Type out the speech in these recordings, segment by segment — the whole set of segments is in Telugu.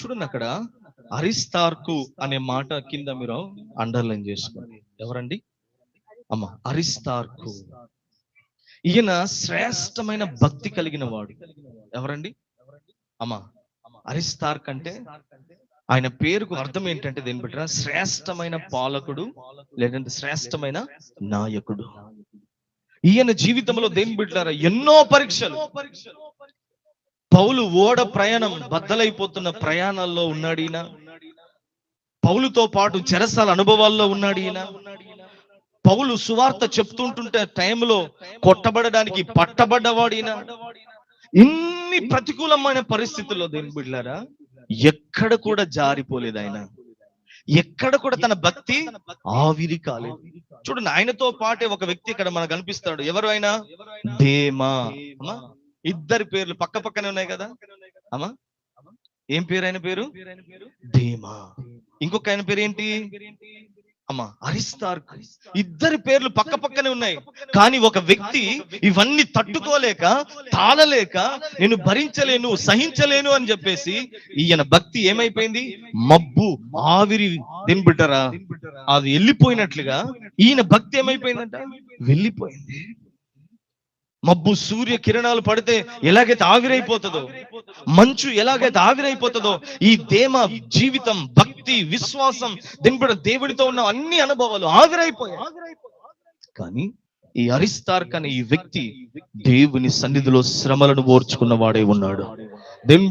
చూడండి అక్కడ అరిస్తార్కు అనే మాట కింద మీరు అండర్లైన్ చేసుకోండి. ఎవరండి? అమ్మ అరిస్తార్కు. ఈయన శ్రేష్టమైన భక్తి కలిగిన వాడు. ఎవరండి? అమ్మ అరిస్తార్క్ అంటే ఆయన పేరుకు అర్థం ఏంటంటే దేని బిడ్డ శ్రేష్టమైన పాలకుడు లేదంటే శ్రేష్టమైన నాయకుడు. ఈయన జీవితంలో దేని బిడ్డారా ఎన్నో పరీక్షలు. పౌలు ఓడ ప్రయాణం బద్దలైపోతున్న ప్రయాణాల్లో ఉన్నాడు ఈయన. పౌలుతో పాటు చెరసాల అనుభవాల్లో ఉన్నాడు ఈయన. పౌలు సువార్త చెప్తుంటుంటే టైంలో కొట్టబడడానికి పట్టబడ్డవాడు ఇన్ని ప్రతికూలమైన పరిస్థితుల్లో దేని బిడ్డారా ఎక్కడ కూడా జారిపోలేదు ఆయన. ఎక్కడ కూడా తన భక్తి ఆవిరి కాలేదు. చూడండి ఆయనతో పాటే ఒక వ్యక్తి ఇక్కడ మనకు కనిపిస్తాడు. ఎవరు ఆయన? దేమా ఇద్దరి పేర్లు పక్క పక్కనే ఉన్నాయి కదా? అమ్మా ఏం పేరు ఆయన పేరు? ధీమా. ఇంకొక ఆయన పేరు ఏంటి? అమ్మా అరిస్తార్ ఇద్దరి పేర్లు పక్క పక్కనే ఉన్నాయి. కానీ ఒక వ్యక్తి ఇవన్నీ తట్టుకోలేక తాళలేక నేను భరించలేను సహించలేను అని చెప్పేసి ఈయన భక్తి ఏమైపోయింది? మబ్బు ఆవిరి దింబిట్టరా అది వెళ్ళిపోయినట్లుగా ఈయన భక్తి ఏమైపోయిందంట? వెళ్ళిపోయింది. మబ్బు సూర్య కిరణాలు పడితే ఎలాగైతే ఆవిరైపోతుందో మంచు ఎలాగైతే ఆవిరైపోతుందో ఈ దేమ జీవితం భక్తి విశ్వాసం దింపడ దేవుడితో ఉన్న అన్ని అనుభవాలు ఆవిరైపోయాయి. కానీ ఈ అరిస్తార్క్ అనే ఈ వ్యక్తి దేవుని సన్నిధిలో శ్రమలను ఓర్చుకున్న వాడే ఉన్నాడు. దేవుని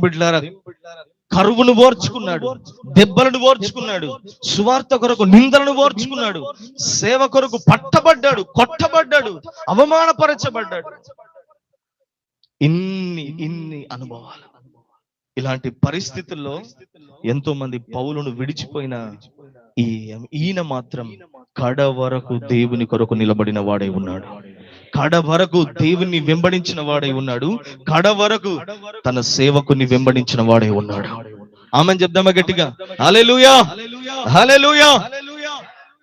కరువును ఓర్చుకున్నాడు దెబ్బలను ఓర్చుకున్నాడు సువార్త కొరకు నిందలను ఓర్చుకున్నాడు సేవ కొరకు పట్టబడ్డాడు కొట్టబడ్డాడు అవమానపరచబడ్డాడు. ఇన్ని ఇన్ని అనుభవాలు. ఇలాంటి పరిస్థితుల్లో ఎంతో మంది పౌలను విడిచిపోయిన ఈ ఈయన మాత్రం కడ వరకు దేవుని కొరకు నిలబడిన వాడై ఉన్నాడు. కడ వరకు దేవుని వెంబడించిన వాడై ఉన్నాడు. కడ వరకు తన సేవకుని వెంబడించిన వాడై ఉన్నాడు. ఆమెను చెప్దామా గట్టిగా? హల్లెలూయా! హల్లెలూయా!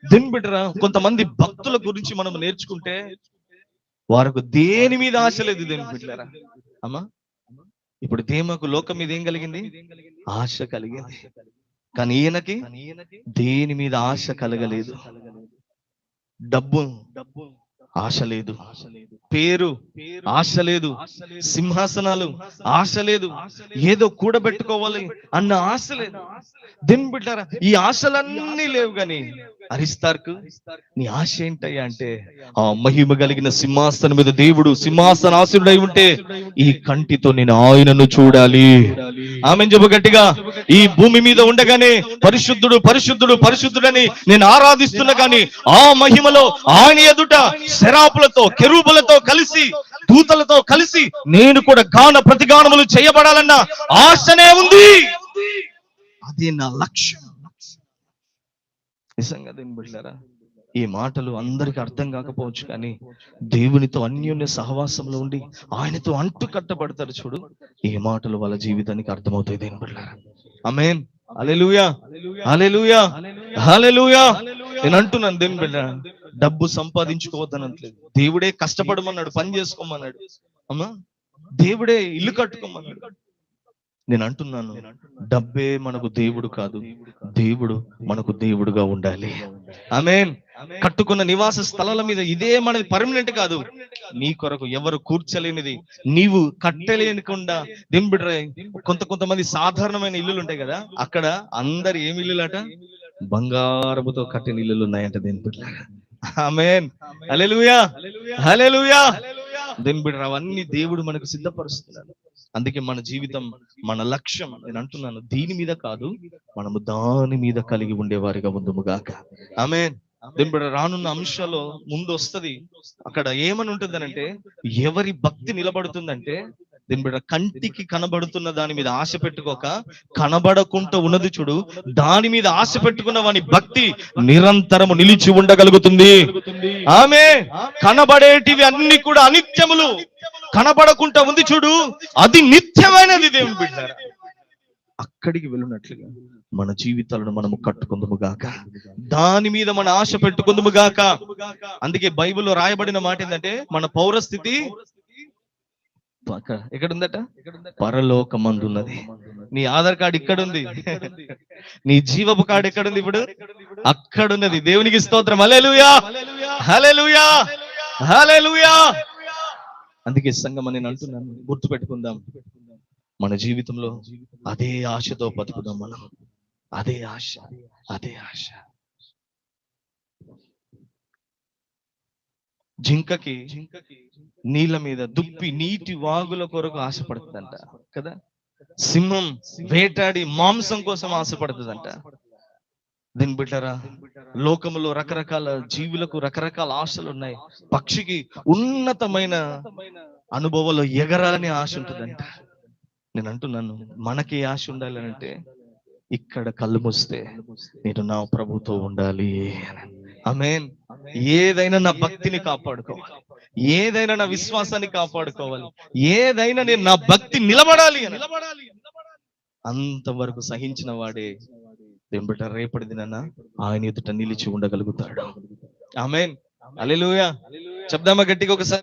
దిన్ బిడ్డరా కొంతమంది భక్తుల గురించి మనం నేర్చుకుంటే వారికి దేని మీద ఆశ లేదు దేని బిడ్డరా అమ్మా ఇప్పుడు దేమకు లోకం మీద ఏం కలిగింది? ఆశ కలిగింది. కానీ ఈయనకి దేని మీద ఆశ కలగలేదు. డబ్బు డబ్బు ఆశ లేదు. పేరు ఆశ లేదు. సింహాసనాలు ఆశ లేదు. ఏదో కూడబెట్టుకోవాలి అన్న ఆశ లేదు. దిన్ బిడ్డారా ఈ ఆశలన్నీ లేవు గాని అరిస్తార్కు? నీ ఆశ ఏంటయ్యా అంటే ఆ మహిమ కలిగిన సింహాసనం మీద దేవుడు సింహాసనాసుడై ఉంటే ఈ కంటితో నేను ఆయనను చూడాలి. ఆమె చెప్పగట్టిగా ఈ భూమి మీద ఉండగానే పరిశుద్ధుడు పరిశుద్ధుడు పరిశుద్ధుడని నేను ఆరాధిస్తున్నా కానీ ఆ మహిమలో ఆయన ఎదుట శరాపులతో కెరూపులతో కలిసి దూతలతో కలిసి నేను కూడా గాన ప్రతిగానములు చేయబడాలన్న ఆశనే ఉంది. అది నా లక్ష్యం. నిజంగా దీని బిడ్డారా ఈ మాటలు అందరికి అర్థం కాకపోవచ్చు కానీ దేవునితో అన్యోన్య సహవాసంలో ఉండి ఆయనతో అంటు కట్టబడతారు చూడు. ఈ మాటలు వాళ్ళ జీవితానికి అర్థమవుతాయి దేని బిడ్డారా అమేన్ నేను అంటున్నాను దేని బిడ్డ డబ్బు సంపాదించుకోవద్దనట్లేదు. దేవుడే కష్టపడమన్నాడు పని చేసుకోమన్నాడు. అమ్మా దేవుడే ఇల్లు కట్టుకోమన్నాడు. నేను అంటున్నాను డబ్బే మనకు దేవుడు కాదు దేవుడు మనకు దేవుడుగా ఉండాలి. ఆమె కట్టుకున్న నివాస స్థలాల మీద ఇదే మనది పర్మనెంట్ కాదు. నీ కొరకు ఎవరు కూర్చలేనిది నీవు కట్టలేనికుండా దింబిడ్ర కొంత కొంతమంది సాధారణమైన ఇల్లులు ఉంటాయి కదా అక్కడ అందరు ఏమి ఇల్లులట? బంగారముతో కట్టిన ఇల్లులు ఉన్నాయంట దింబిడ్ర ఆమేన్. హల్లెలూయా. హల్లెలూయా. దింబిడ్ర అవన్నీ దేవుడు మనకు సిద్ధపరుస్తున్నాడు. అందుకే మన జీవితం మన లక్ష్యం నేను అంటున్నాను దీని మీద కాదు మనము దాని మీద కలిగి ఉండేవారిగా ఉందముగాక. ఆమె దింబడ రానున్న అంశాలు ముందు వస్తది. అక్కడ ఏమని ఉంటుందనంటే ఎవరి భక్తి నిలబడుతుందంటే దీని కంటికి కనబడుతున్న దాని మీద ఆశ పెట్టుకోక కనబడకుండా ఉన్నది చూడు దాని మీద ఆశ పెట్టుకున్న వాని భక్తి నిరంతరము నిలిచి ఉండగలుగుతుంది. ఆమె కనబడేటివి అన్ని కూడా అనిత్యములు. కనబడకుండా ఉంది చూడు. అది నిత్యమైనది దేవుని బిడ్డ అక్కడికి వెళ్ళినట్లుగా. మన జీవితాలను మనము కట్టుకుందుము గాక దాని మీద మన ఆశ పెట్టుకుందుము గాక అందుకే బైబిల్లో రాయబడిన మాట ఏంటంటే మన పౌరస్థితి పక్క- ఎక్కడుందట? పరలోకమందున్నది. నీ ఆధార్ కార్డు ఇక్కడ ఉంది నీ జీవపు కార్డు ఎక్కడుంది ఇప్పుడు? అక్కడున్నది. దేవునికి స్తోత్రం. హల్లెలూయా! హల్లెలూయా! హల్లెలూయా! అందుకే సంగం నేను అంటున్నాను. గుర్తు పెట్టుకుందాం మన జీవితంలో అదే ఆశతో బతుకుదాం మనం. అదే ఆశ. అదే ఆశ. జింకకి నీళ్ళ మీద దుప్పి నీటి వాగుల కొరకు ఆశపడుతుందంట కదా? సింహం వేటాడి మాంసం కోసం ఆశపడుతుందంట. దీని బిడ్డరా లోకములో రకరకాల జీవులకు రకరకాల ఆశలు ఉన్నాయి. పక్షికి ఉన్నతమైన అనుభవంలో ఎగరాలని ఆశ ఉంటుందంట. నేను అంటున్నాను మనకి ఆశ ఉండాలంటే ఇక్కడ కళ్ళు మూస్తే నేను నా ప్రభుతో ఉండాలి అమేన్ ఏదైనా నా భక్తిని కాపాడుకోవాలి. ఏదైనా నా విశ్వాసాన్ని కాపాడుకోవాలి. ఏదైనా నేను నా భక్తి నిలబడాలి అంతవరకు సహించిన వాడే దెంబట రేపటి దినాన ఆయన ఎదుట నిలిచి ఉండగలుగుతాడు. ఆమెన్. అలెలుయా చెప్దామా గట్టిగా ఒకసారి?